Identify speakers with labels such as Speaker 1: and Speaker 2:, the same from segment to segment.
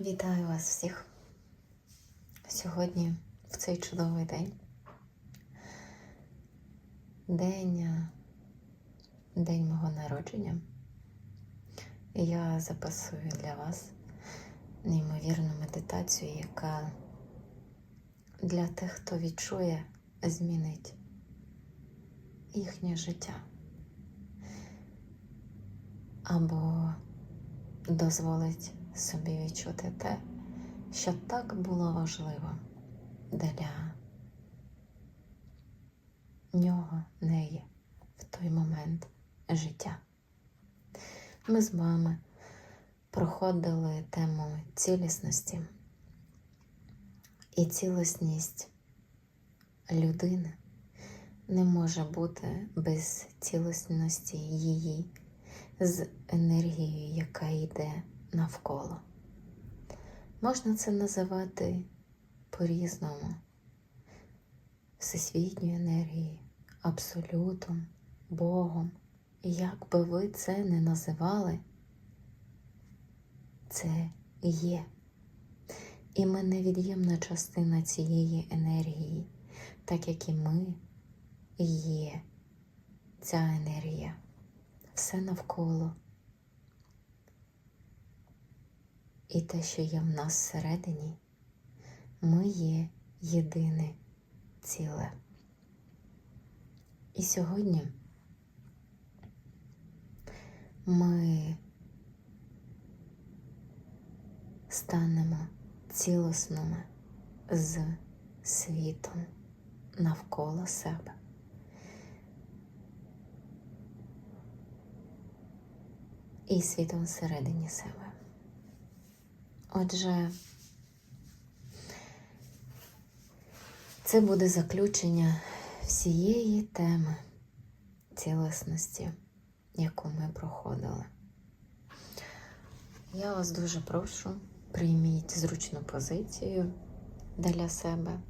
Speaker 1: Вітаю вас всіх сьогодні в цей чудовий день. День, е, день мого народження. Я записую для вас неймовірну медитацію, яка для тих, хто відчує, змінить їхнє життя. Або дозволить собі відчути те, що так було важливо для нього, неї в той момент життя. Ми з вами проходили тему цілісності і цілісність людини не може бути без цілісності її з енергією, яка йде навколо. Можна це називати по-різному всесвітньою енергією, абсолютом, Богом. Як би ви це не називали, це є. І ми невід'ємна частина цієї енергії, так як і ми є ця енергія, все навколо. І те, що є в нас всередині, ми є єдине ціле. І сьогодні ми станемо цілісними з світом навколо себе. І світом всередині себе. Отже, це буде заключення всієї теми цілісності, яку ми проходили. Я вас дуже прошу, прийміть зручну позицію для себе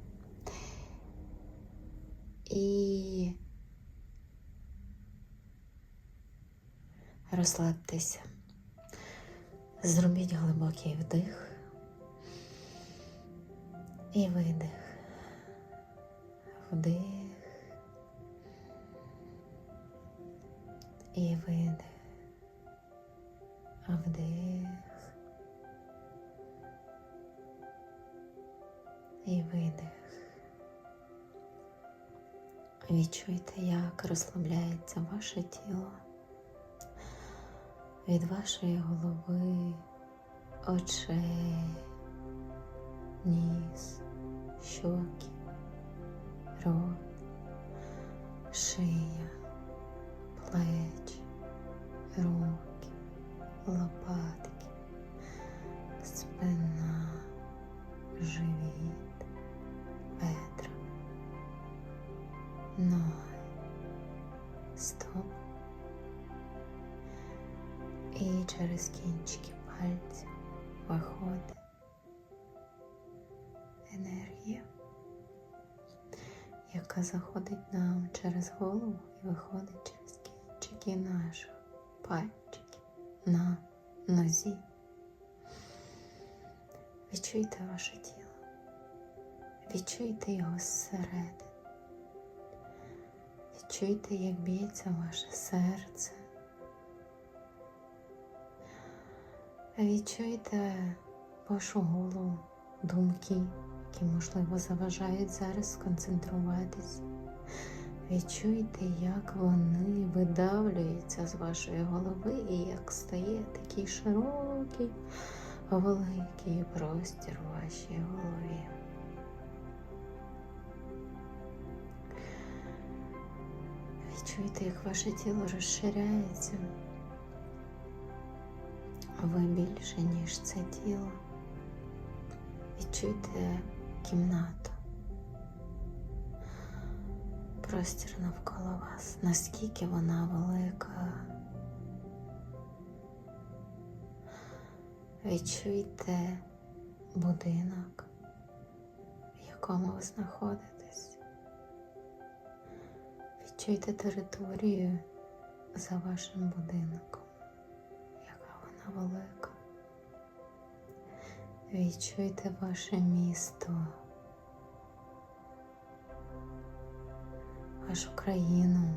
Speaker 1: і розслабтеся. Зробіть глибокий вдих і видих. Вдих і видих. Вдих і видих. Відчуйте, як розслабляється ваше тіло від вашої голови, очей, ніс, щоки, рот, шия, плечі, руки, лопатки, через кінчики пальців виходить енергія, яка заходить нам через голову і виходить через кінчики наших пальчиків на нозі. Відчуйте ваше тіло, відчуйте його зсередини. Відчуйте, як б'ється ваше серце. Відчуйте вашу голову, думки, які, можливо, заважають зараз сконцентруватись. Відчуйте, як вони видавлюються з вашої голови і як стає такий широкий, великий простір у вашій голові. Відчуйте, як ваше тіло розширяється. Ви більше, ніж це тіло. Відчуйте кімнату, простір навколо вас, наскільки вона велика. Відчуйте будинок, в якому ви знаходитесь. Відчуйте територію за вашим будинком, яка велика. Відчуйте ваше місто, вашу країну.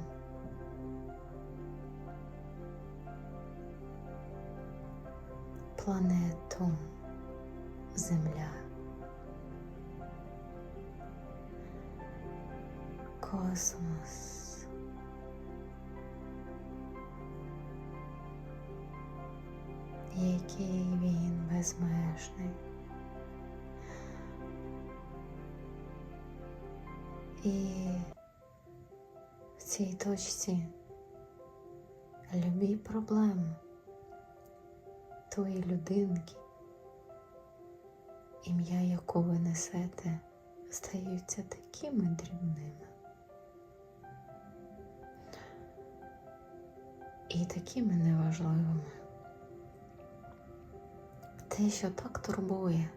Speaker 1: Планету Земля. Космос. Який він безмежний. І в цій точці любі проблеми тої людинки, ім'я яку ви несете, стаються такими дрібними і такими неважливими. Те, що так турбує,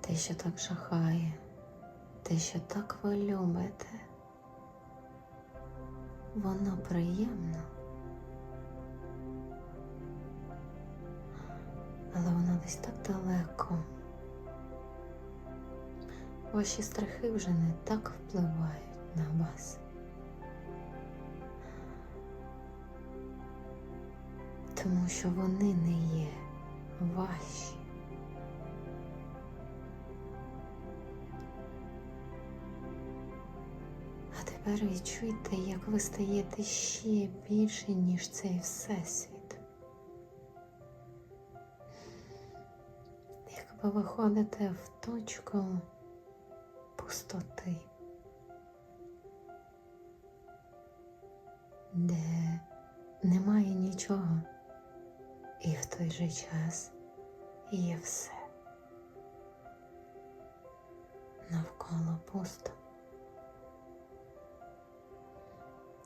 Speaker 1: те, що так жахає, те, що так ви любите, воно приємно, але воно десь так далеко. Ваші страхи вже не так впливають на вас. Тому що вони не є ваші. А тепер відчуйте, як ви стаєте ще більше, ніж цей всесвіт. Як ви виходите в точку пустоти, де немає нічого, і в той же час є все. Навколо пусто.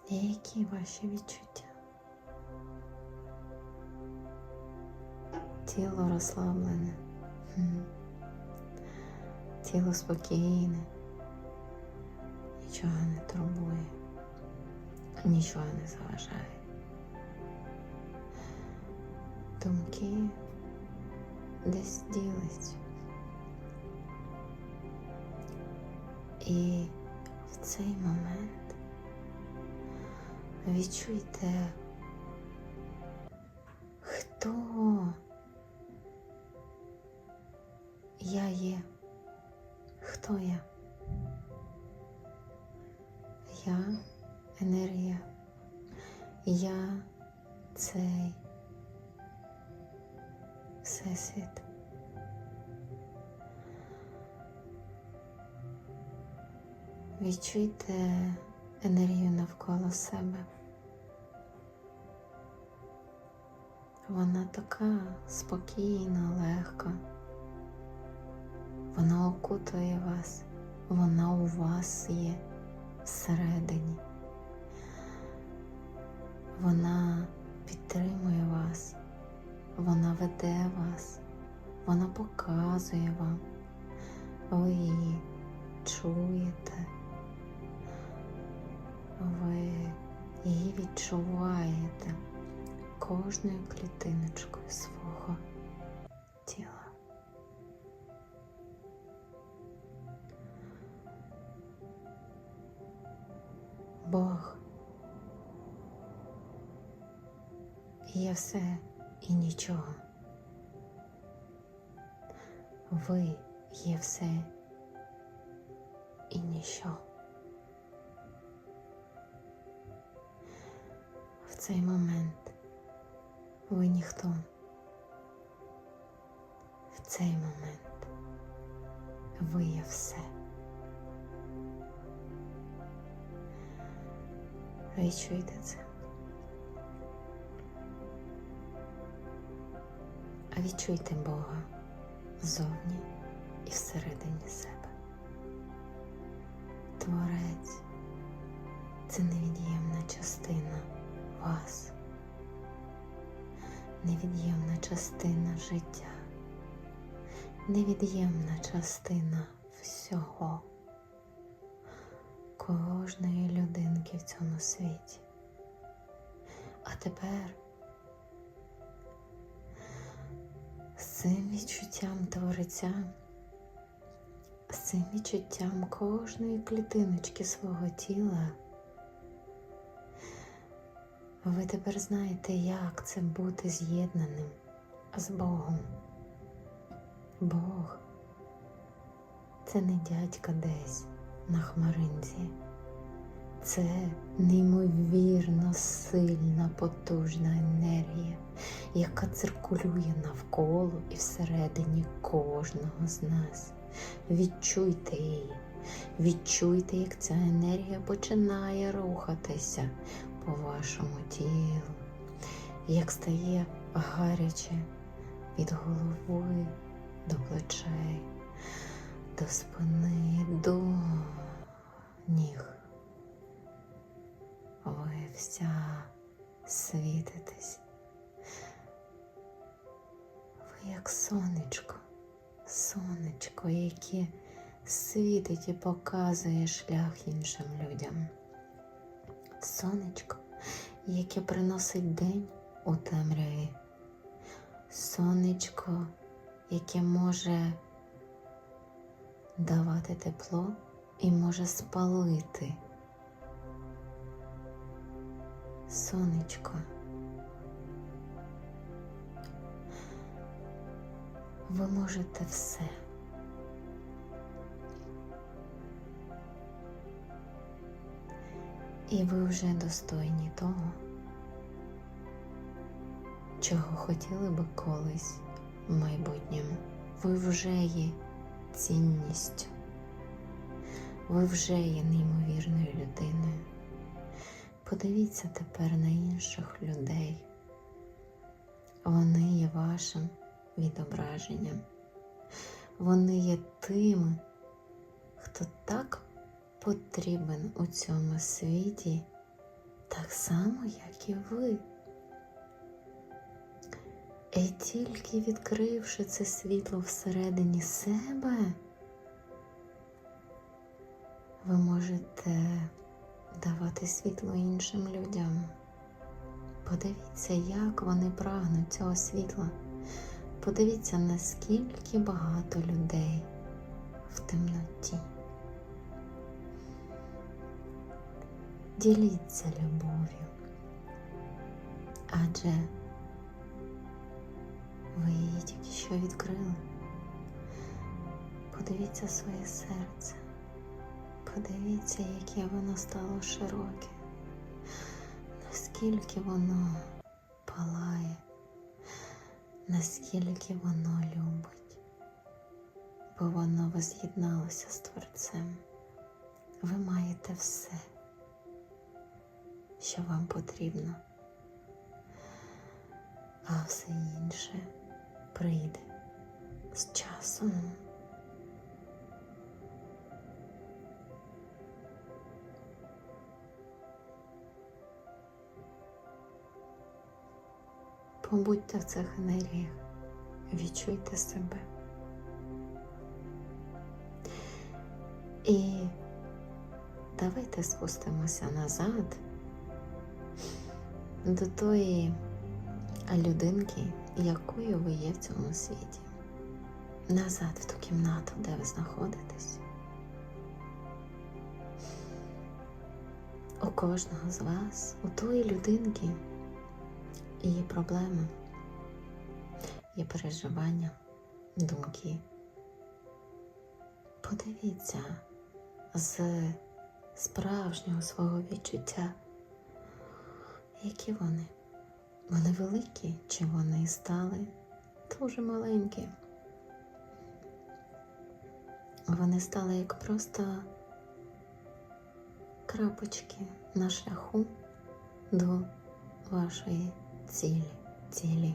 Speaker 1: Які ваші відчуття? Тіло розслаблене, тіло спокійне, нічого не турбує, нічого не заважає. Думки десь ділись. І в цей момент відчуйте, хто я є, хто я. Я енергія, я цей всесвіт. Відчуйте енергію навколо себе. Вона така спокійна, легка. Вона окутує вас, вона у вас є всередині. Вона підтримує вас, вона веде вас, вона показує вам, ви її чуєте, ви її відчуваєте кожною клітиночкою свого тіла. Бог є все і нічого. Ви є все і ніщо. В цей момент ви ніхто. В цей момент ви є все. Відчуйте це. А відчуйте Бога зовні і всередині себе. Творець це невід'ємна частина вас, невід'ємна частина життя, невід'ємна частина всього, кожної людинки в цьому світі. А тепер цим відчуттям творця, з цим відчуттям кожної клітиночки свого тіла. Ви тепер знаєте, як це бути з'єднаним з Богом. Бог це не дядька десь на хмаринці. Це неймовірно сильна, потужна енергія, яка циркулює навколо і всередині кожного з нас. Відчуйте її, відчуйте, як ця енергія починає рухатися по вашому тілу, як стає гаряче від голови до плечей, до спини, до ніг. Ви вся світитесь. Ви як сонечко, сонечко, яке світить і показує шлях іншим людям. Сонечко, яке приносить день у темряві. Сонечко, яке може давати тепло і може спалити. Сонечко. Ви можете все. І ви вже достойні того, чого хотіли би колись в майбутньому. Ви вже є цінністю. Ви вже є неймовірною людиною. Подивіться тепер на інших людей. Вони є вашим відображенням. Вони є тими, хто так потрібен у цьому світі, так само, як і ви. І тільки відкривши це світло всередині себе, ви можете давати світло іншим людям. Подивіться, як вони прагнуть цього світла. Подивіться, наскільки багато людей в темноті. Діліться любов'ю, адже ви її тільки що відкрили. Подивіться своє серце. Подивіться, яке воно стало широке, наскільки воно палає, наскільки воно любить, бо воно воз'єдналося з Творцем. Ви маєте все, що вам потрібно, а все інше прийде з часом. Побудьте в цих енергіях, відчуйте себе. І давайте спустимося назад до тої людинки, якою ви є в цьому світі. Назад в ту кімнату, де ви знаходитесь. У кожного з вас, у тої людинки є проблеми, є переживання, думки. Подивіться з справжнього свого відчуття, які вони. Вони великі чи вони стали дуже маленькі. Вони стали як просто крапочки на шляху до вашої цілі, цілі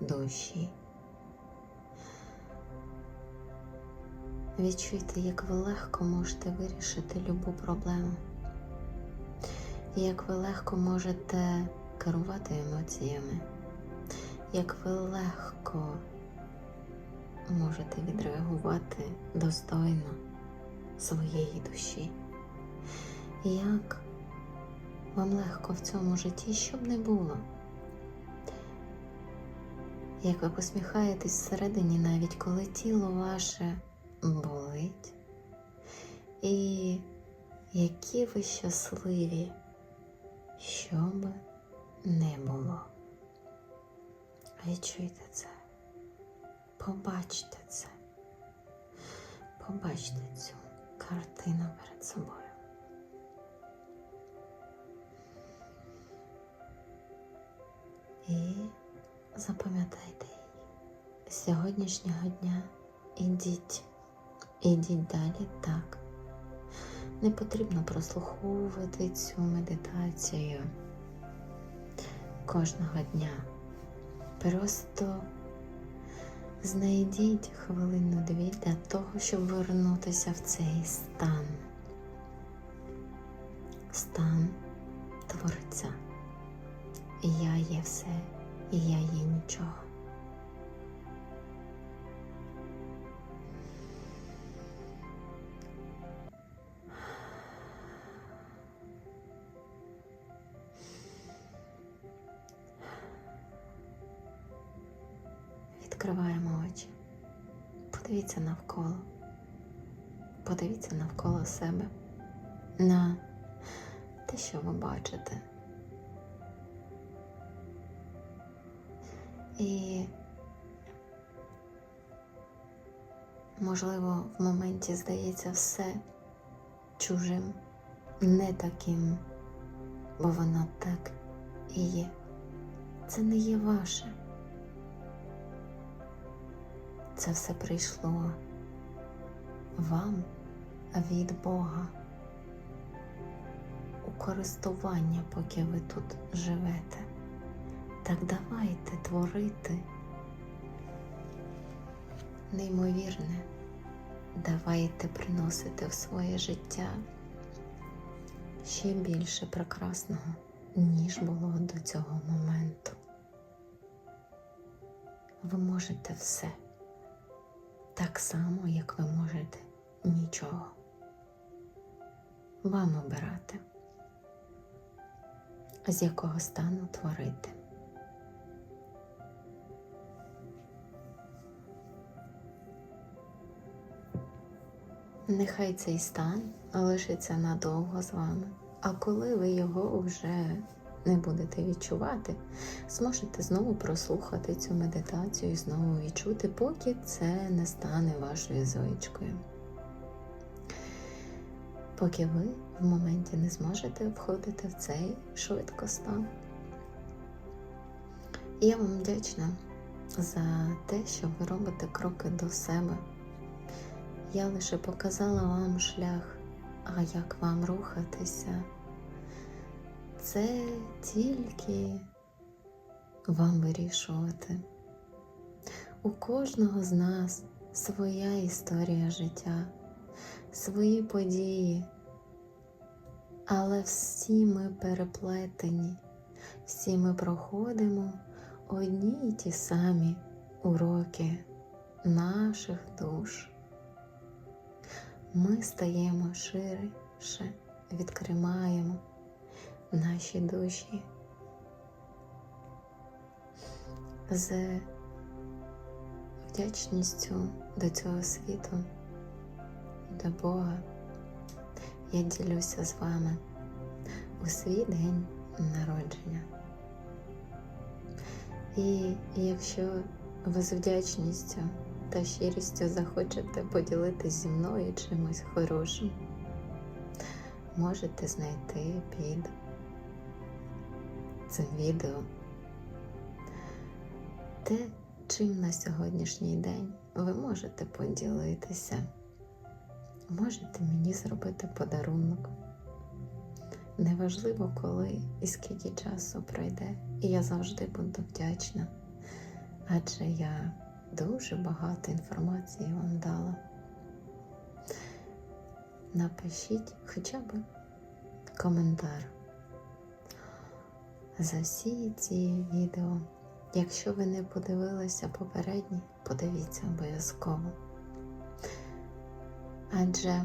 Speaker 1: душі. Відчуйте, як ви легко можете вирішити любу проблему, як ви легко можете керувати емоціями, як ви легко можете відреагувати достойно своєї душі. Як вам легко в цьому житті, щоб не було. Як ви посміхаєтесь всередині, навіть коли тіло ваше болить, і які ви щасливі, що би не було. Відчуйте це, побачте це, побачте цю картину перед собою. І запам'ятайте її. З сьогоднішнього дня ідіть, ідіть далі так. Не потрібно прослуховувати цю медитацію кожного дня. Просто знайдіть хвилину-дві для того, щоб вернутися в цей стан. Стан творця. Я є все, і я є нічого. Відкриваємо очі. Подивіться навколо. Подивіться навколо себе на те, що ви бачите. І, можливо, в моменті здається все чужим, не таким, бо воно так і є. Це не є ваше. Це все прийшло вам від Бога у користування, поки ви тут живете. Так давайте творити неймовірне, давайте приносити в своє життя ще більше прекрасного, ніж було до цього моменту. Ви можете все так само, як ви можете нічого. Вам обирати, з якого стану творити. Нехай цей стан лишиться надовго з вами, а коли ви його вже не будете відчувати, зможете знову прослухати цю медитацію і знову відчути, поки це не стане вашою звичкою. Поки ви в моменті не зможете входити в цей швидкостан. Я вам вдячна за те, що ви робите кроки до себе. Я лише показала вам шлях, а як вам рухатися. Це тільки вам вирішувати. У кожного з нас своя історія життя, свої події, але всі ми переплетені, всі ми проходимо одні й ті самі уроки наших душ. Ми стаємо ширше, відкриваємо наші душі з вдячністю до цього світу, до Бога. Я ділюся з вами у свій день народження. І якщо ви з вдячністю та щирістю захочете поділитися зі мною чимось хорошим, можете знайти під цим відео те, чим на сьогоднішній день ви можете поділитися. Можете мені зробити подарунок. Неважливо, коли і скільки часу пройде, і я завжди буду вдячна, адже я дуже багато інформації вам дала. Напишіть хоча б коментар за всі ці відео. Якщо ви не подивилися попередні, подивіться обов'язково. Адже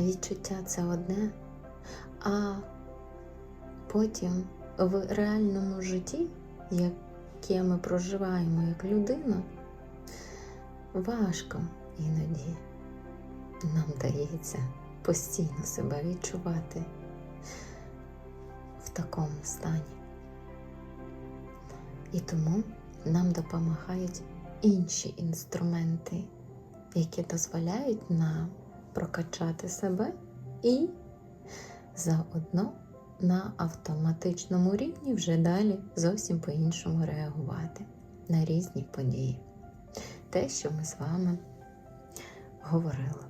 Speaker 1: відчуття це одне, а потім в реальному житті, яке ми проживаємо як людина, важко іноді нам дається постійно себе відчувати в такому стані. І тому нам допомагають інші інструменти, які дозволяють нам прокачати себе і заодно на автоматичному рівні вже далі зовсім по-іншому реагувати на різні події. Те, що ми з вами говорили.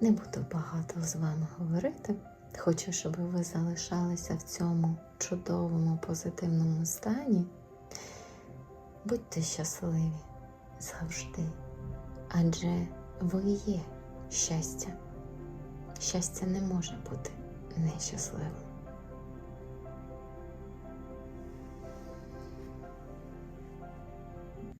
Speaker 1: Не буду багато з вами говорити. Хочу, щоб ви залишалися в цьому чудовому позитивному стані. Будьте щасливі завжди, адже ви є щастя. Щастя не може бути нещасливим.